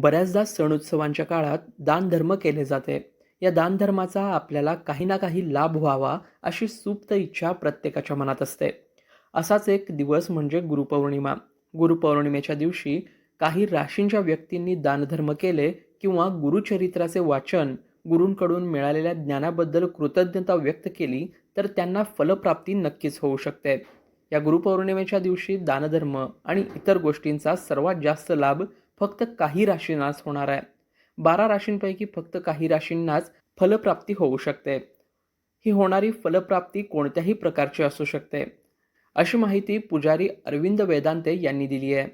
बऱ्याचदा सण उत्सवांच्या काळात दानधर्म केले जाते. या दानधर्माचा आपल्याला काही ना काही लाभ व्हावा अशी सुप्त इच्छा प्रत्येकाच्या मनात असते. असाच एक दिवस म्हणजे गुरुपौर्णिमा. गुरुपौर्णिमेच्या दिवशी काही राशींच्या व्यक्तींनी दानधर्म केले किंवा गुरुचरित्राचे वाचन गुरूंकडून मिळालेल्या ज्ञानाबद्दल कृतज्ञता व्यक्त केली तर त्यांना फलप्राप्ती नक्कीच होऊ शकते. या गुरुपौर्णिमेच्या दिवशी दानधर्म आणि इतर गोष्टींचा सर्वात जास्त लाभ फक्त काही राशींनाच होणार आहे. बारा राशींपैकी फक्त काही राशींनाच फलप्राप्ती होऊ शकते. ही होणारी फलप्राप्ती कोणत्याही प्रकारची असू शकते. अशी माहिती पुजारी अरविंद वेदांते यांनी दिली आहे.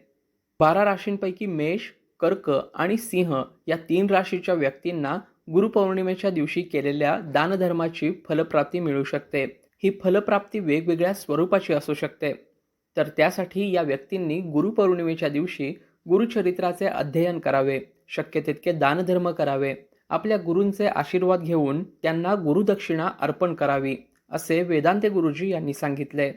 बारा राशींपैकी मेष कर्क आणि सिंह या तीन राशीच्या व्यक्तींना गुरुपौर्णिमेच्या दिवशी केलेल्या दानधर्माची फलप्राप्ती मिळू शकते. ही फलप्राप्ती वेगवेगळ्या स्वरूपाची असू शकते. तर त्यासाठी या व्यक्तींनी गुरुपौर्णिमेच्या दिवशी गुरुचरित्राचे अध्ययन करावे. शक्य तितके दानधर्म करावे. आपल्या गुरूंचे आशीर्वाद घेऊन त्यांना गुरुदक्षिणा अर्पण करावी असे वेदांते गुरुजी यांनी सांगितले.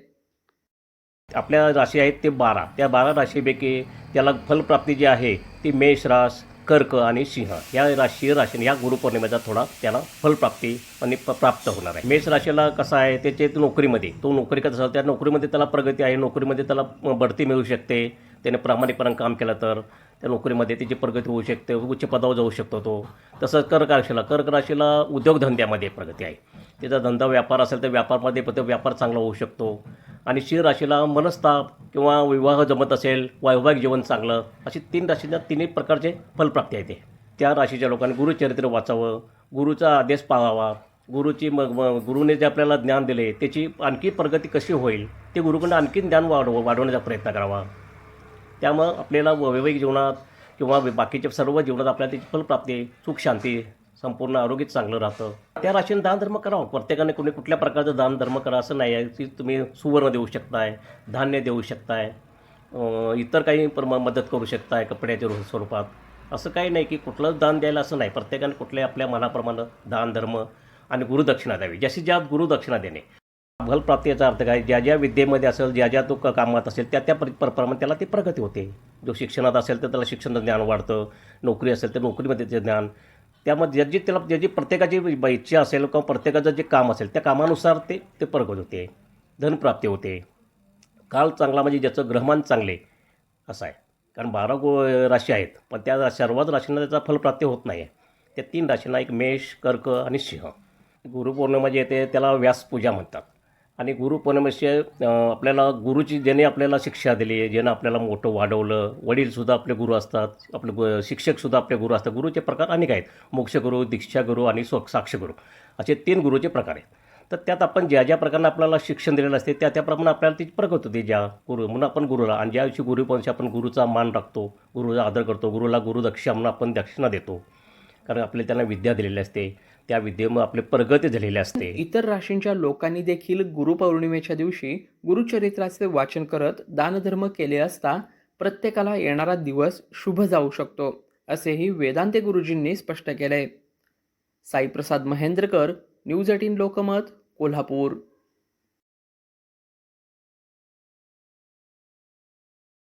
आपल्या राशी आहेत ते बारा. त्या बारा राशीपैकी त्याला फलप्राप्ती जी आहे ती मेष रास कर्क आणि सिंह. या राशी राशीने या गुरुपौर्णिमेचा थोडा त्याला फलप्राप्ती आणि प- प्राप्त होणार आहे. मेष राशीला कसं आहे त्याचे नोकरीमध्ये तो नोकरी करत असेल त्या नोकरीमध्ये त्याला प्रगती आहे नोकरीमध्ये त्याला बढती मिळू शकते. त्याने प्रामाणिकपणे काम केलं तर त्या नोकरीमध्ये त्याची प्रगती होऊ शकते उच्च पदावर जाऊ शकतो तो. तसंच कर्क राशीला कर्क राशीला उद्योगधंद्यामध्ये प्रगती आहे. त्याचा धंदा व्यापार असेल तर व्यापारमध्ये पण तो व्यापार चांगला होऊ शकतो. आणि शिर राशीला मनस्ताप किंवा विवाह जमत असेल वैवाहिक जीवन चांगलं अशी तीन राशीच्या तिन्ही प्रकारचे फलप्राप्ती आहे ते. त्या राशीच्या लोकांनी गुरुचरित्र वाचावं गुरुचा आदेश पाळावा गुरुची मग मग गुरुने जे आपल्याला ज्ञान दिले त्याची आणखी प्रगती कशी होईल ते गुरुकडून आणखी ज्ञान वाढव वाढवण्याचा प्रयत्न करावा. त्यामुळं आपल्याला वैवाहिक जीवनात किंवा बाकीच्या सर्व जीवनात आपल्याला त्याची फलप्राप्ती सुख शांती संपूर्ण आरोग्य चांगलं राहतं. त्या राशीने दानधर्म करावं. प्रत्येकाने कुणी कुठल्या प्रकारचं दानधर्म करा असं नाही आहे. की तुम्ही सुवर्ण देऊ शकताय धान्य देऊ शकताय इतर काही प्रमा मदत करू शकताय कपड्याच्या स्वरूपात. असं काही नाही की कुठलंच दान द्यायला असं नाही. प्रत्येकाने कुठल्या आपल्या मनाप्रमाणे दान धर्म आणि गुरुदक्षिणा द्यावी. जास्तीत जास्त गुरुदक्षिणा देणे. फलप्राप्ती याचा अर्थ काय? ज्या ज्या विद्येमध्ये असेल ज्या ज्या तो क- कामात असेल त्या त्या प्रमाणे त्याला ती प्रगती होते. जो शिक्षणात असेल तर त्याला शिक्षणाचं ज्ञान वाढतं. नोकरी असेल तर नोकरीमध्ये त्याचं ज्ञान. त्यामध्ये ज्याची त्याला ज्याची प्रत्येकाची ब- इच्छा असेल किंवा प्रत्येकाचं जे काम असेल त्या कामानुसार ते ते प्रगत होते. धनप्राप्ती होते. काल चांगला म्हणजे ज्याचं ग्रहमान चांगले असं आहे. कारण बारा गो राशी आहेत पण त्या सर्वच राशींना त्याचा फलप्राप्ती होत नाही आहे त्या तीन राशींना एक मेष कर्क आणि सिंह. गुरुपौर्णिमा जे येते त्याला व्यासपूजा म्हणतात. आणि गुरुपौर्णिमेचे आपल्याला गुरुची ज्याने आपल्याला शिक्षा दिली ज्यानं आपल्याला मोठं वाढवलं वडीलसुद्धा आपले गुरु असतात आपले गु शिक्षकसुद्धा आपले गुरु असतात. गुरुचे प्रकार अनेक आहेत. मोक्षगुरु दीक्षागुरु आणि स्व साक्षगुरू असे तीन गुरुचे प्रकार आहेत. तर त्यात आपण ज्या ज्या प्रकारे आपल्याला शिक्षण दिलेलं असते त्या त्याप्रमाणे आपल्याला ती प्रगत होते. ज्या गुरु म्हणून आपण गुरुला आणि ज्या दिवशी गुरुपंशी आपण गुरुचा मान राखतो गुरुचा आदर करतो गुरुला गुरुदक्षा म्हणून आपण दक्षिणा देतो. कारण आपल्याला त्यांना विद्या दिलेली असते. त्या विद्येमुळे आपले प्रगती झालेली असते. इतर राशींच्या लोकांनी देखील गुरुपौर्णिमेच्या दिवशी गुरुचरित्राचे वाचन करत दानधर्म केले असता प्रत्येकाला येणारा दिवस शुभ जाऊ शकतो असेही वेदांते गुरुजींनी स्पष्ट केले साईप्रसाद महेंद्रकर न्यूज एटीन लोकमत कोल्हापूर.